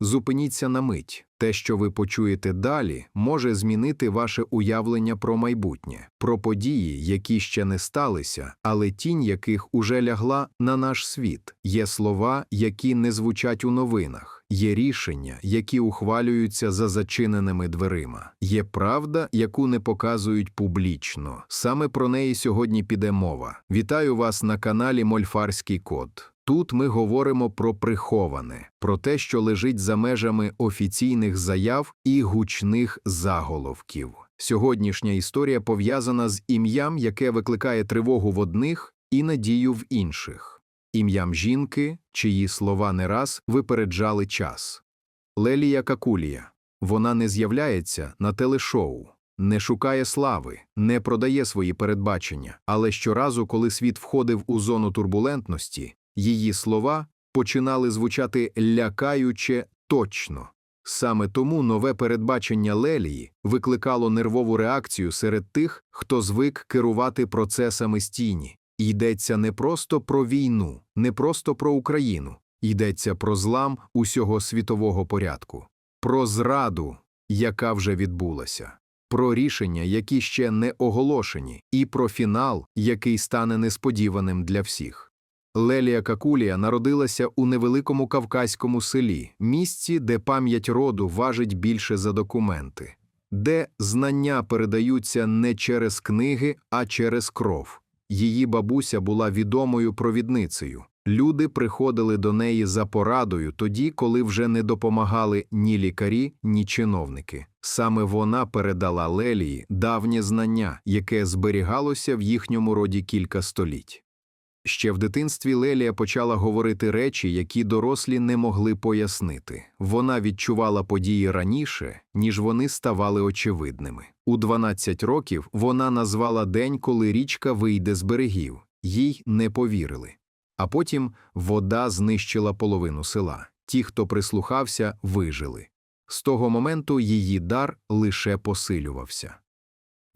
Зупиніться на мить. Те, що ви почуєте далі, може змінити ваше уявлення про майбутнє, про події, які ще не сталися, але тінь яких уже лягла на наш світ. Є слова, які не звучать у новинах, є рішення, які ухвалюються за зачиненими дверима. Є правда, яку не показують публічно. Саме про неї сьогодні піде мова. Вітаю вас на каналі Мольфарський Код. Тут ми говоримо про приховане, про те, що лежить за межами офіційних заяв і гучних заголовків. Сьогоднішня історія пов'язана з ім'ям, яке викликає тривогу в одних і надію в інших, ім'ям жінки, чиї слова не раз випереджали час. Лелія Какулія. Вона не з'являється на телешоу, не шукає слави, не продає свої передбачення, але щоразу, коли світ входив у зону турбулентності, Її слова починали звучати лякаюче точно. Саме тому нове передбачення Лелії викликало нервову реакцію серед тих, хто звик керувати процесами стіні. Йдеться не просто про війну, не просто про Україну, йдеться про злам усього світового порядку, про зраду, яка вже відбулася, про рішення, які ще не оголошені, і про фінал, який стане несподіваним для всіх. Лелія Какулія народилася у невеликому кавказькому селі, місці, де пам'ять роду важить більше за документи, де знання передаються не через книги, а через кров. Її бабуся була відомою провідницею. Люди приходили до неї за порадою тоді, коли вже не допомагали ні лікарі, ні чиновники. Саме вона передала Лелії давнє знання, яке зберігалося в їхньому роді кілька століть. Ще в дитинстві Лелія почала говорити речі, які дорослі не могли пояснити. Вона відчувала події раніше, ніж вони ставали очевидними. У 12 років вона назвала день, коли річка вийде з берегів, їй не повірили. А потім вода знищила половину села. Ті, хто прислухався, вижили. З того моменту її дар лише посилювався.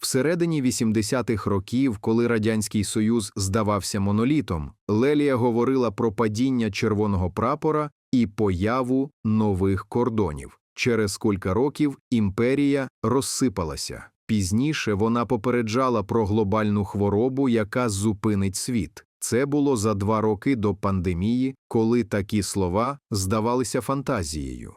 Всередині 80-х років, коли Радянський Союз здавався монолітом, Лелія говорила про падіння червоного прапора і появу нових кордонів. Через кілька років імперія розсипалася. Пізніше вона попереджала про глобальну хворобу, яка зупинить світ. Це було за два роки до пандемії, коли такі слова здавалися фантазією.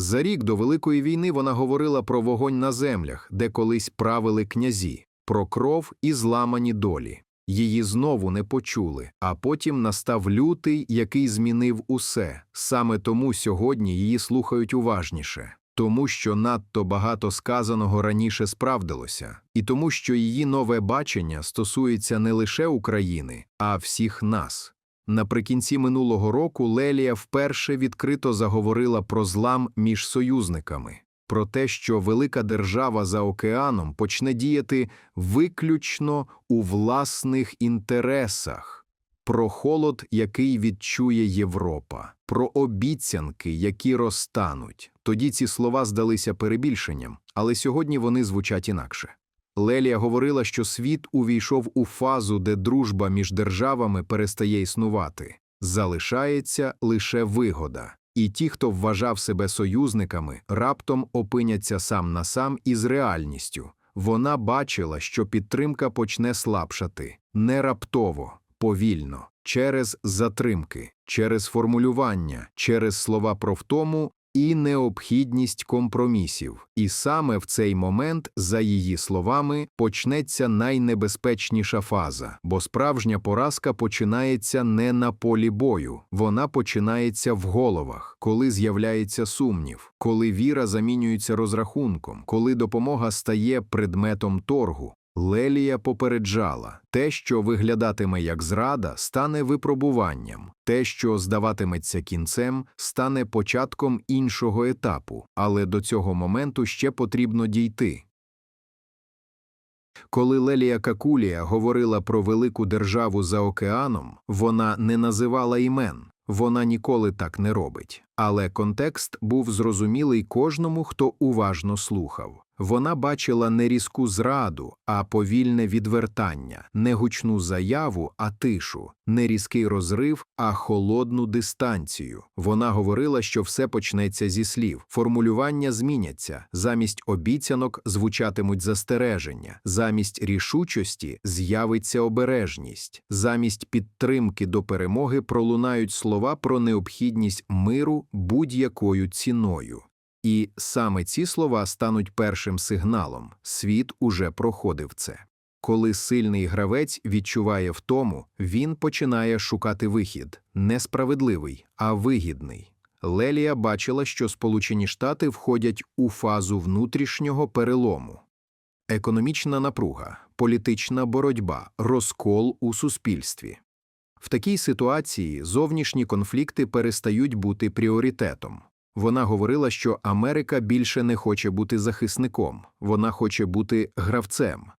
За рік до Великої війни вона говорила про вогонь на землях, де колись правили князі, про кров і зламані долі. Її знову не почули, а потім настав лютий, який змінив усе. Саме тому сьогодні її слухають уважніше, тому що надто багато сказаного раніше справдилося, і тому, що її нове бачення стосується не лише України, а всіх нас. Наприкінці минулого року Лелія вперше відкрито заговорила про злам між союзниками, про те, що велика держава за океаном почне діяти виключно у власних інтересах, про холод, який відчує Європа, про обіцянки, які розтануть. Тоді ці слова здалися перебільшенням, але сьогодні вони звучать інакше. Лелія говорила, що світ увійшов у фазу, де дружба між державами перестає існувати, залишається лише вигода, і ті, хто вважав себе союзниками, раптом опиняться сам на сам із реальністю. Вона бачила, що підтримка почне слабшати. Не раптово, повільно, через затримки, через формулювання, через слова про втому і необхідність компромісів. І саме в цей момент, за її словами, почнеться найнебезпечніша фаза, бо справжня поразка починається не на полі бою, вона починається в головах, коли з'являється сумнів, коли віра замінюється розрахунком, коли допомога стає предметом торгу, Лелія попереджала те, що виглядатиме як зрада, стане випробуванням, те, що здаватиметься кінцем, стане початком іншого етапу, але до цього моменту ще потрібно дійти. Коли Лелія Какулія говорила про велику державу за океаном, вона не називала імен, вона ніколи так не робить. Але контекст був зрозумілий кожному, хто уважно слухав. Вона бачила не різку зраду, а повільне відвертання, не гучну заяву, а тишу, не різкий розрив, а холодну дистанцію. Вона говорила, що все почнеться зі слів, формулювання зміняться, замість обіцянок звучатимуть застереження, замість рішучості з'явиться обережність, замість підтримки до перемоги пролунають слова про необхідність миру будь-якою ціною. І саме ці слова стануть першим сигналом світ уже проходив це. Коли сильний гравець відчуває втому, він починає шукати вихід не справедливий, а вигідний. Лелія бачила, що Сполучені Штати входять у фазу внутрішнього перелому. Економічна напруга, політична боротьба, розкол у суспільстві. В такій ситуації зовнішні конфлікти перестають бути пріоритетом. Вона говорила, що Америка більше не хоче бути захисником, вона хоче бути гравцем.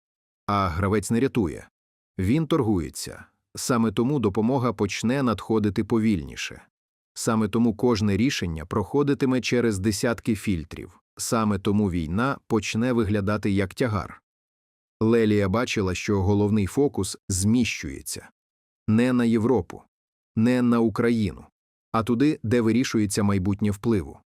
А гравець не рятує. Він торгується. Саме тому допомога почне надходити повільніше. Саме тому кожне рішення проходитиме через десятки фільтрів. Саме тому війна почне виглядати як тягар. Лелія бачила, що головний фокус зміщується не на Європу, не на Україну, а туди, де вирішується майбутнє впливу,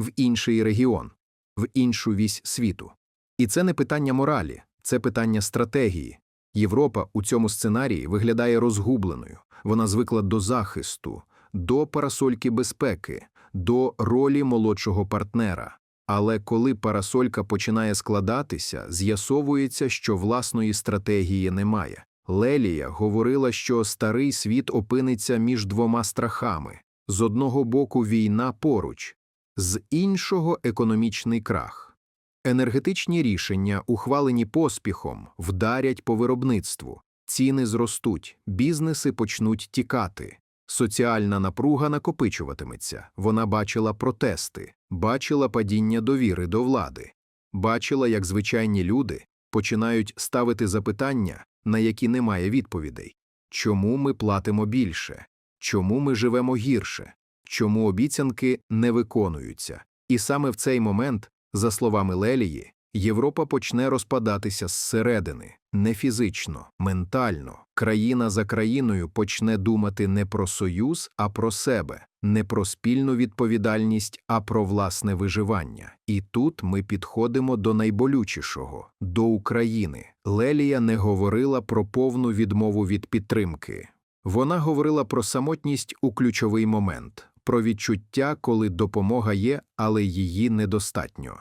в інший регіон, в іншу вісь світу. І це не питання моралі, це питання стратегії. Європа у цьому сценарії виглядає розгубленою, вона звикла до захисту, до парасольки безпеки, до ролі молодшого партнера. Але коли парасолька починає складатися, з'ясовується, що власної стратегії немає. Лелія говорила, що старий світ опиниться між двома страхами з одного боку війна поруч, з іншого економічний крах. Енергетичні рішення, ухвалені поспіхом, вдарять по виробництву, ціни зростуть, бізнеси почнуть тікати. Соціальна напруга накопичуватиметься. Вона бачила протести, бачила падіння довіри до влади, бачила, як звичайні люди починають ставити запитання, на які немає відповідей чому ми платимо більше, чому ми живемо гірше, чому обіцянки не виконуються. І саме в цей момент, за словами Лелії, Європа почне розпадатися зсередини, не фізично, ментально. Країна за країною почне думати не про союз, а про себе, не про спільну відповідальність, а про власне виживання. І тут ми підходимо до найболючішого до України. Лелія не говорила про повну відмову від підтримки. Вона говорила про самотність у ключовий момент, про відчуття, коли допомога є, але її недостатньо.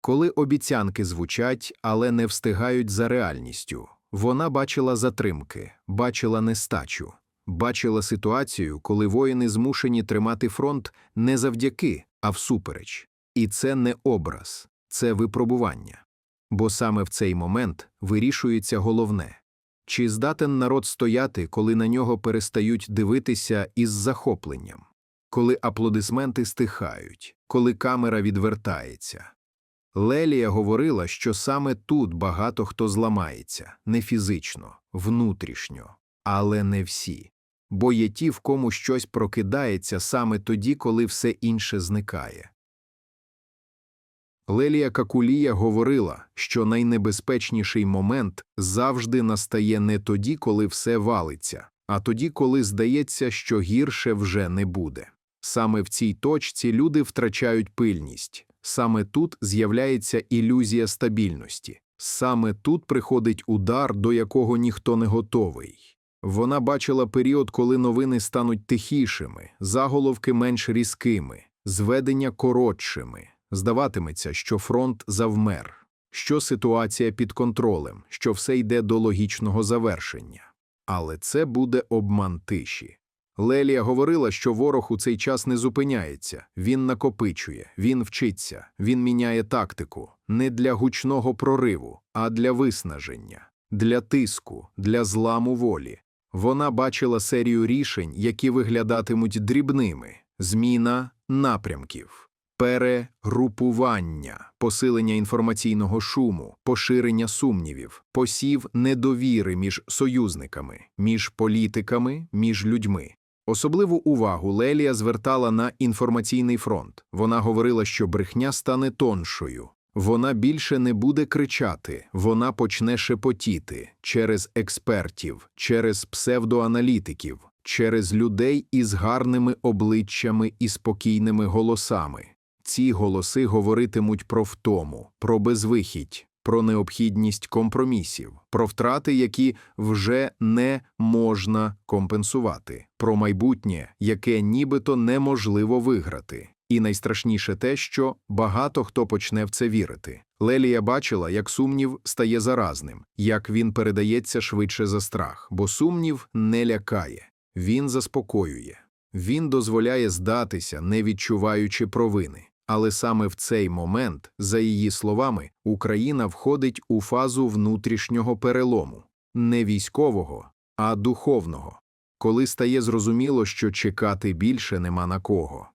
Коли обіцянки звучать, але не встигають за реальністю, вона бачила затримки, бачила нестачу, бачила ситуацію, коли воїни змушені тримати фронт не завдяки, а всупереч. І це не образ, це випробування. Бо саме в цей момент вирішується головне чи здатен народ стояти, коли на нього перестають дивитися із захопленням, коли аплодисменти стихають, коли камера відвертається. Лелія говорила, що саме тут багато хто зламається не фізично, внутрішньо, але не всі, бо є ті, в кому щось прокидається саме тоді, коли все інше зникає. Лелія Какулія говорила, що найнебезпечніший момент завжди настає не тоді, коли все валиться, а тоді, коли здається, що гірше вже не буде. Саме в цій точці люди втрачають пильність. Саме тут з'являється ілюзія стабільності, саме тут приходить удар, до якого ніхто не готовий. Вона бачила період, коли новини стануть тихішими, заголовки менш різкими, зведення коротшими. Здаватиметься, що фронт завмер, що ситуація під контролем, що все йде до логічного завершення. Але це буде обман тиші. Лелія говорила, що ворог у цей час не зупиняється, він накопичує, він вчиться, він міняє тактику не для гучного прориву, а для виснаження, для тиску, для зламу волі. Вона бачила серію рішень, які виглядатимуть дрібними зміна напрямків перегрупування, посилення інформаційного шуму, поширення сумнівів, посів недовіри між союзниками, між політиками, між людьми. Особливу увагу Лелія звертала на інформаційний фронт. Вона говорила, що брехня стане тоншою, Вона більше не буде кричати, вона почне шепотіти через експертів, через псевдоаналітиків, через людей із гарними обличчями і спокійними голосами. Ці голоси говоритимуть про втому, про безвихідь, про необхідність компромісів, про втрати, які вже не можна компенсувати, про майбутнє, яке нібито неможливо виграти. І найстрашніше те, що багато хто почне в це вірити. Лелія бачила, як сумнів стає заразним, як він передається швидше за страх, бо сумнів не лякає, він заспокоює, він дозволяє здатися, не відчуваючи провини. Але саме в цей момент, за її словами, Україна входить у фазу внутрішнього перелому, не військового, а духовного, коли стає зрозуміло, що чекати більше нема на кого.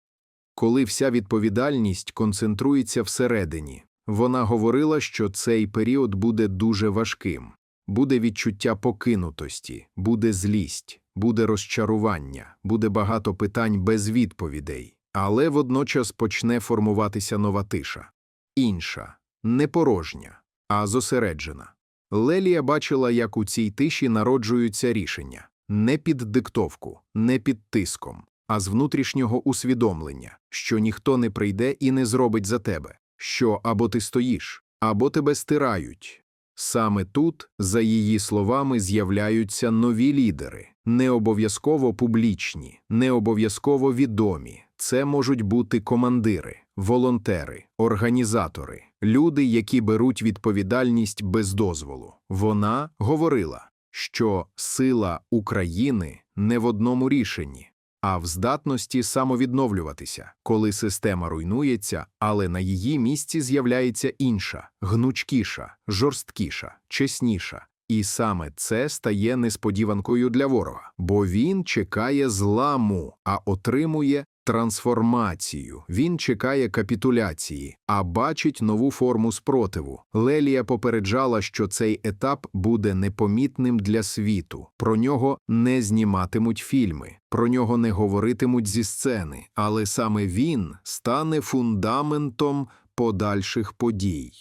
Коли вся відповідальність концентрується всередині, вона говорила, що цей період буде дуже важким, буде відчуття покинутості, буде злість, буде розчарування, буде багато питань без відповідей. Але водночас почне формуватися нова тиша. Інша, не порожня, а зосереджена. Лелія бачила, як у цій тиші народжуються рішення не під диктовку, не під тиском, а з внутрішнього усвідомлення, що ніхто не прийде і не зробить за тебе, що або ти стоїш, або тебе стирають. Саме тут, за її словами, з'являються нові лідери, не обов'язково публічні, не обов'язково відомі. Це можуть бути командири, волонтери, організатори, люди, які беруть відповідальність без дозволу. Вона говорила, що сила України не в одному рішенні, а в здатності самовідновлюватися, коли система руйнується, але на її місці з'являється інша, гнучкіша, жорсткіша, чесніша. І саме це стає несподіванкою для ворога, бо він чекає зламу, а отримує трансформацію. Він чекає капітуляції, а бачить нову форму спротиву. Лелія попереджала, що цей етап буде непомітним для світу. Про нього не зніматимуть фільми, про нього не говоритимуть зі сцени, але саме він стане фундаментом подальших подій.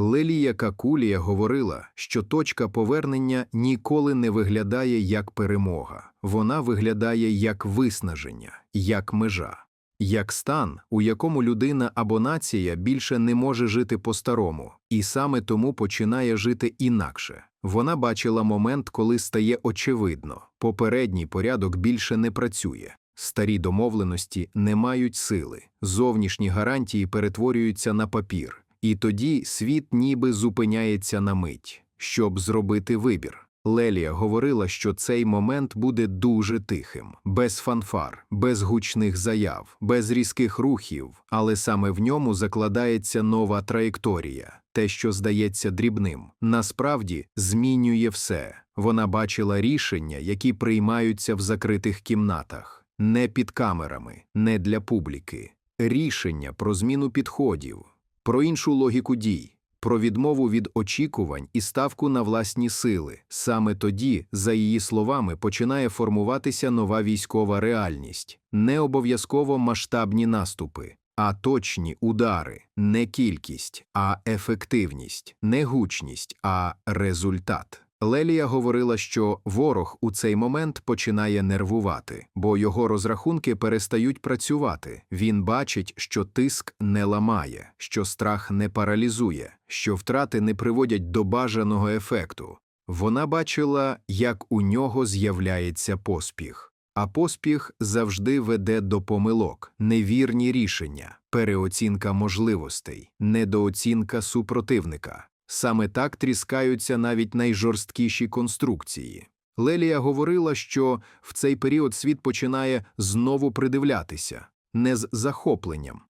Лелія Какулія говорила, що точка повернення ніколи не виглядає як перемога, вона виглядає як виснаження, як межа, як стан, у якому людина або нація більше не може жити по-старому, і саме тому починає жити інакше. Вона бачила момент, коли стає очевидно, попередній порядок більше не працює. Старі домовленості не мають сили, зовнішні гарантії перетворюються на папір. І тоді світ ніби зупиняється на мить, щоб зробити вибір. Лелія говорила, що цей момент буде дуже тихим, без фанфар, без гучних заяв, без різких рухів, але саме в ньому закладається нова траєкторія. Те, що здається дрібним, насправді змінює все. Вона бачила рішення, які приймаються в закритих кімнатах, не під камерами, не для публіки, рішення про зміну підходів, про іншу логіку дій, про відмову від очікувань і ставку на власні сили. Саме тоді, за її словами, починає формуватися нова військова реальність, не обов'язково масштабні наступи. А точні удари, не кількість, а ефективність, не гучність, а результат. Лелія говорила, що ворог у цей момент починає нервувати, бо його розрахунки перестають працювати. Він бачить, що тиск не ламає, що страх не паралізує, що втрати не приводять до бажаного ефекту. Вона бачила, як у нього з'являється поспіх. А поспіх завжди веде до помилок, невірні рішення, переоцінка можливостей, недооцінка супротивника. Саме так тріскаються навіть найжорсткіші конструкції. Лелія говорила, що в цей період світ починає знову придивлятися не з захопленням,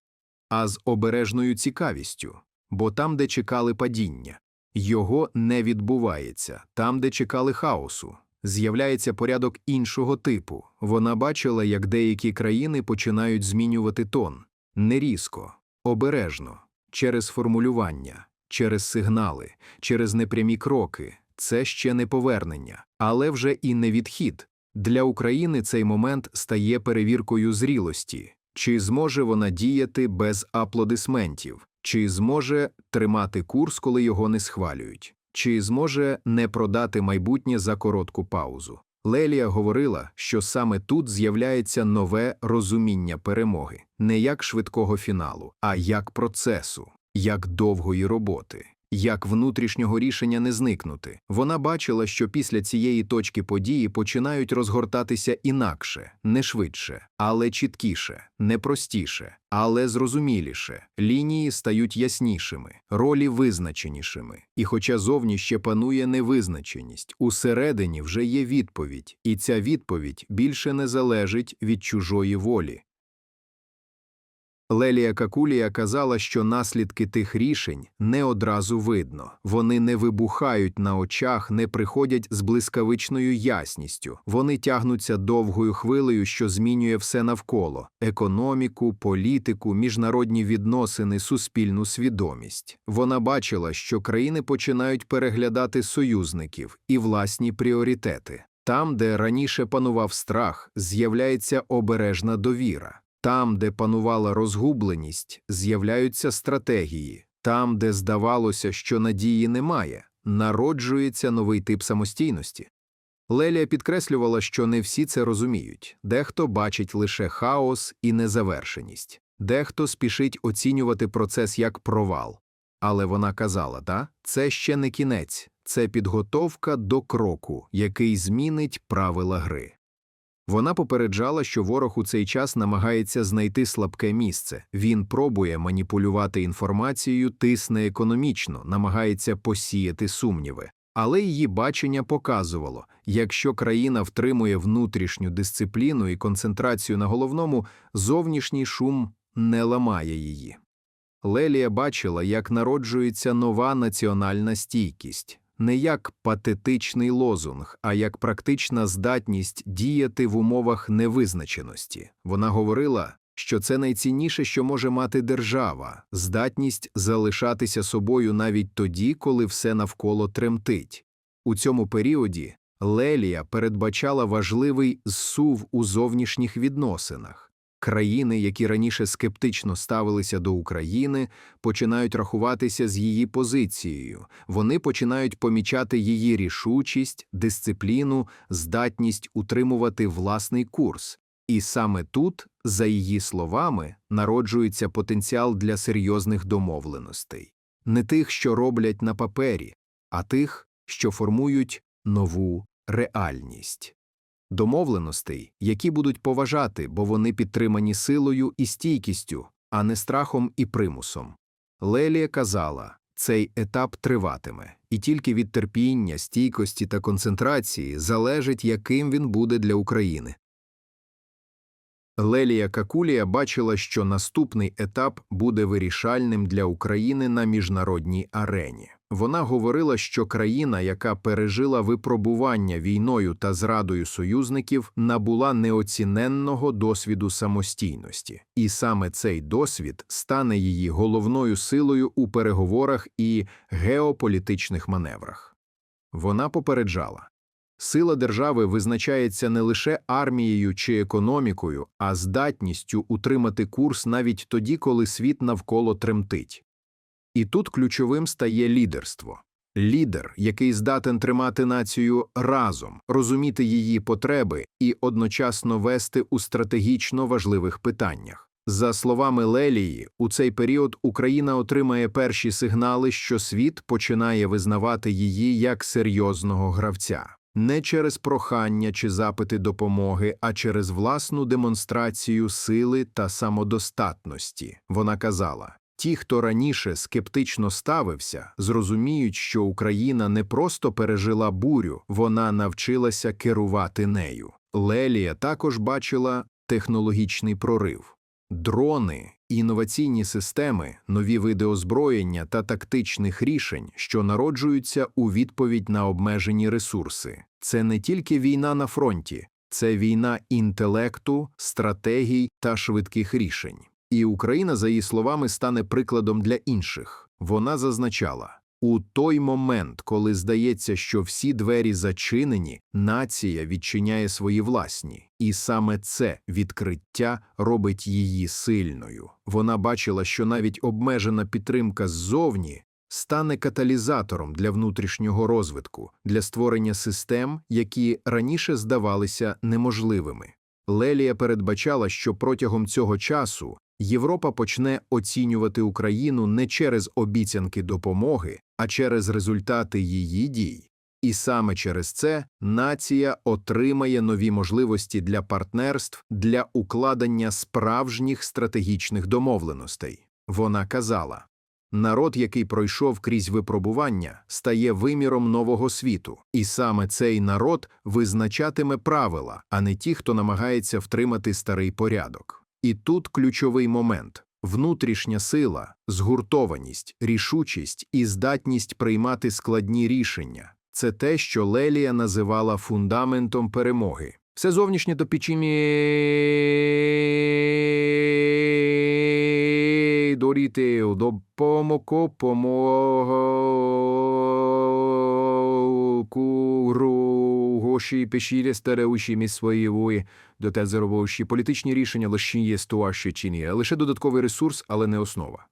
а з обережною цікавістю, бо там, де чекали падіння, його не відбувається, там, де чекали хаосу, з'являється порядок іншого типу. Вона бачила, як деякі країни починають змінювати тон не різко, обережно, через формулювання через сигнали, через непрямі кроки. Це ще не повернення, але вже і не відхід. Для України цей момент стає перевіркою зрілості. Чи зможе вона діяти без аплодисментів? Чи зможе тримати курс, коли його не схвалюють? Чи зможе не продати майбутнє за коротку паузу? Лелія говорила, що саме тут з'являється нове розуміння перемоги, не як швидкого фіналу, а як процесу, як довгої роботи, як внутрішнього рішення не зникнути. Вона бачила, що після цієї точки події починають розгортатися інакше, не швидше, але чіткіше, не простіше, але зрозуміліше. Лінії стають яснішими, ролі визначенішими. І хоча зовні ще панує невизначеність, усередині вже є відповідь, і ця відповідь більше не залежить від чужої волі. Лелія Какулія казала, що наслідки тих рішень не одразу видно. Вони не вибухають на очах, не приходять з блискавичною ясністю. Вони тягнуться довгою хвилею, що змінює все навколо економіку, політику, міжнародні відносини, суспільну свідомість. Вона бачила, що країни починають переглядати союзників і власні пріоритети. Там, де раніше панував страх, з'являється обережна довіра. Там, де панувала розгубленість, з'являються стратегії. Там, де здавалося, що надії немає, народжується новий тип самостійності. Лелія підкреслювала, що не всі це розуміють. Дехто бачить лише хаос і незавершеність, дехто спішить оцінювати процес як провал. Але вона казала, та це ще не кінець, це підготовка до кроку, який змінить правила гри. Вона попереджала, що ворог у цей час намагається знайти слабке місце. Він пробує маніпулювати інформацією, тисне економічно, намагається посіяти сумніви. Але її бачення показувало, якщо країна втримує внутрішню дисципліну і концентрацію на головному, зовнішній шум не ламає її. Лелія бачила, як народжується нова національна стійкість не як патетичний лозунг, а як практична здатність діяти в умовах невизначеності. Вона говорила, що це найцінніше, що може мати держава, здатність залишатися собою навіть тоді, коли все навколо тремтить. У цьому періоді Лелія передбачала важливий зсув у зовнішніх відносинах. Країни, які раніше скептично ставилися до України, починають рахуватися з її позицією, вони починають помічати її рішучість, дисципліну, здатність утримувати власний курс. І саме тут, за її словами, народжується потенціал для серйозних домовленостей. Не тих, що роблять на папері, а тих, що формують нову реальність домовленостей, які будуть поважати, бо вони підтримані силою і стійкістю, а не страхом і примусом. Лелія казала цей етап триватиме, і тільки від терпіння, стійкості та концентрації залежить, яким він буде для України. Лелія Какулія бачила, що наступний етап буде вирішальним для України на міжнародній арені. Вона говорила, що країна, яка пережила випробування війною та зрадою союзників, набула неоціненного досвіду самостійності, і саме цей досвід стане її головною силою у переговорах і геополітичних маневрах. Вона попереджала сила держави визначається не лише армією чи економікою, а здатністю утримати курс навіть тоді, коли світ навколо тремтить. І тут ключовим стає лідерство. Лідер, який здатен тримати націю разом, розуміти її потреби і одночасно вести у стратегічно важливих питаннях. За словами Лелії, у цей період Україна отримає перші сигнали, що світ починає визнавати її як серйозного гравця, не через прохання чи запити допомоги, а через власну демонстрацію сили та самодостатності. Вона казала. Ті, хто раніше скептично ставився, зрозуміють, що Україна не просто пережила бурю, вона навчилася керувати нею. Лелія також бачила технологічний прорив. Дрони, інноваційні системи, нові види озброєння та тактичних рішень, що народжуються у відповідь на обмежені ресурси. Це не тільки війна на фронті, це війна інтелекту, стратегій та швидких рішень. І Україна, за її словами, стане прикладом для інших. Вона зазначала У той момент, коли здається, що всі двері зачинені, нація відчиняє свої власні, і саме це відкриття робить її сильною. Вона бачила, що навіть обмежена підтримка ззовні стане каталізатором для внутрішнього розвитку, для створення систем, які раніше здавалися неможливими. Лелія передбачала, що протягом цього часу Європа почне оцінювати Україну не через обіцянки допомоги, а через результати її дій. І саме через це нація отримає нові можливості для партнерств для укладення справжніх стратегічних домовленостей. Вона казала народ, який пройшов крізь випробування, стає виміром нового світу, і саме цей народ визначатиме правила, а не ті, хто намагається втримати старий порядок. І тут ключовий момент внутрішня сила, згуртованість, рішучість і здатність приймати складні рішення це те, що Лелія називала фундаментом перемоги. Все зовнішнє до пічімі доріти допомоко помогу гоші пешілі стареуші місвоєвої до тезеровоші політичні рішення лише є стуаші чині, лише додатковий ресурс, але не основа.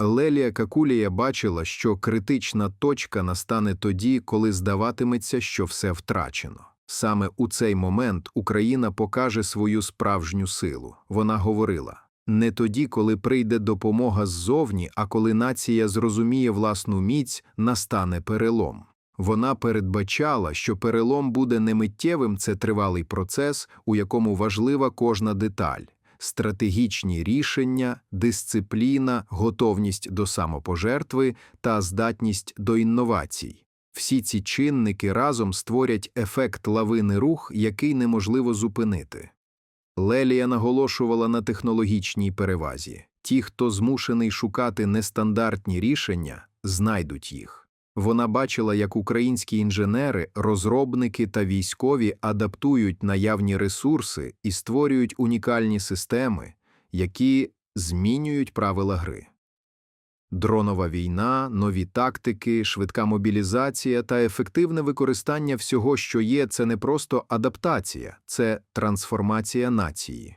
Лелія Какулія бачила, що критична точка настане тоді, коли здаватиметься, що все втрачено. Саме у цей момент Україна покаже свою справжню силу. Вона говорила не тоді, коли прийде допомога ззовні, а коли нація зрозуміє власну міць, настане перелом. Вона передбачала, що перелом буде не миттєвим, це тривалий процес, у якому важлива кожна деталь стратегічні рішення, дисципліна, готовність до самопожертви та здатність до інновацій. Всі ці чинники разом створять ефект лавини рух, який неможливо зупинити. Лелія наголошувала на технологічній перевазі ті, хто змушений шукати нестандартні рішення, знайдуть їх. Вона бачила, як українські інженери, розробники та військові адаптують наявні ресурси і створюють унікальні системи, які змінюють правила гри. Дронова війна, нові тактики, швидка мобілізація та ефективне використання всього, що є, це не просто адаптація, це трансформація нації.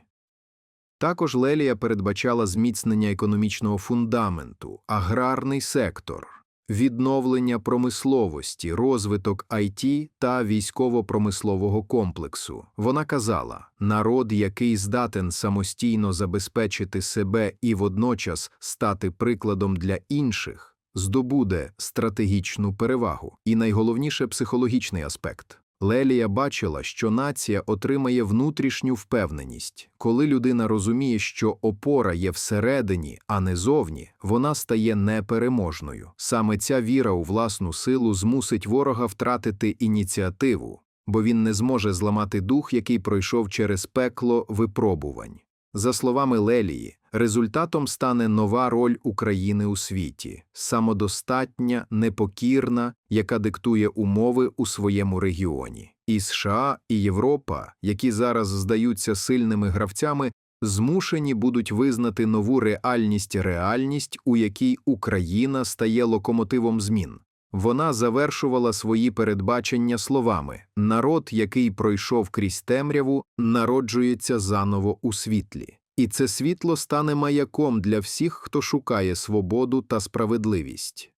Також Лелія передбачала зміцнення економічного фундаменту, аграрний сектор відновлення промисловості, розвиток IT та військово-промислового комплексу. Вона казала, народ, який здатен самостійно забезпечити себе і водночас стати прикладом для інших, здобуде стратегічну перевагу і найголовніше психологічний аспект. Лелія бачила, що нація отримає внутрішню впевненість. Коли людина розуміє, що опора є всередині, а не зовні, вона стає непереможною. Саме ця віра у власну силу змусить ворога втратити ініціативу, бо він не зможе зламати дух, який пройшов через пекло випробувань. За словами Лелії, результатом стане нова роль України у світі самодостатня, непокірна, яка диктує умови у своєму регіоні. І США, і Європа, які зараз здаються сильними гравцями, змушені будуть визнати нову реальність реальність, у якій Україна стає локомотивом змін. Вона завершувала свої передбачення словами народ, який пройшов крізь темряву, народжується заново у світлі, і це світло стане маяком для всіх, хто шукає свободу та справедливість.